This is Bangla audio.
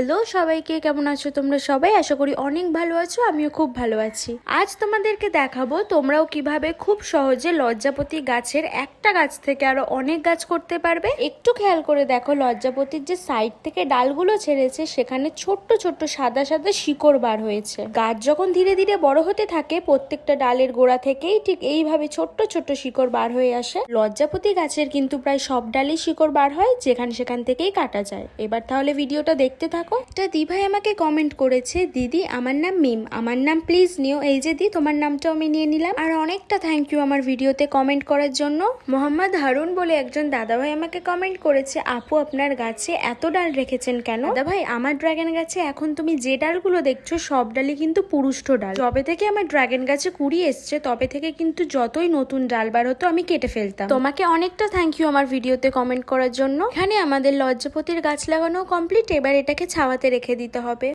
হ্যালো সবাইকে, কেমন আছো তোমরা সবাই? আশা করি অনেক ভালো আছো, আমিও খুব ভালো আছি। আজ তোমাদেরকে দেখাবো তোমরাও কীভাবে খুব সহজে লজ্জাপতি গাছের একটা গাছ থেকে আরও অনেক গাছ করতে পারবে। একটু খেয়াল করে দেখো, লজ্জাপতির যে সাইড থেকে ডালগুলো ছেড়েছে, সেখানে ছোট্ট ছোট্ট সাদা সাদা শিকড় বার হয়েছে। গাছ যখন ধীরে ধীরে বড় হতে থাকে, প্রত্যেকটা ডালের গোড়া থেকেই ঠিক এইভাবে ছোট্ট ছোট্ট শিকড় বার হয়ে আসে। লজ্জাপতি গাছের কিন্তু প্রায় সব ডালেই শিকড় বার হয়, যেখানে সেখান থেকেই কাটা যায়। এবার তাহলে ভিডিওটা দেখতে থাকো। একটা দিভাই আমাকে কমেন্ট করেছে, দিদি, আমার নাম মিম। আমার নাম প্লিজ নিও। এই যে দি, তোমার নামটাও আমি নিয়ে নিলাম। আর অনেকটা থ্যাংক ইউ আমার ভিডিওতে কমেন্ট করার জন্য। মোহাম্মদ হারুন বলে একজন দাদাভাই আমাকে কমেন্ট করেছে, আপু, আপনার গাছে এত ডাল রেখেছেন কেন? দাদাভাই, আমার ড্রাগন গাছে এখন তুমি যে ডালগুলো দেখছ, সব ডালই কিন্তু পুরুষ্ঠ ডাল। যবে থেকে আমার ড্রাগন গাছে কুড়ি এসছে, তবে থেকে কিন্তু যতই নতুন ডাল বার হতো, আমি কেটে ফেলতাম। তোমাকে অনেকটা থ্যাংক ইউ আমার ভিডিওতে কমেন্ট করার জন্য। এখানে আমাদের লজ্জাপতির গাছ লাগানো কমপ্লিট এবার এটাকে ছাওয়াতে রেখে দিতে হবে।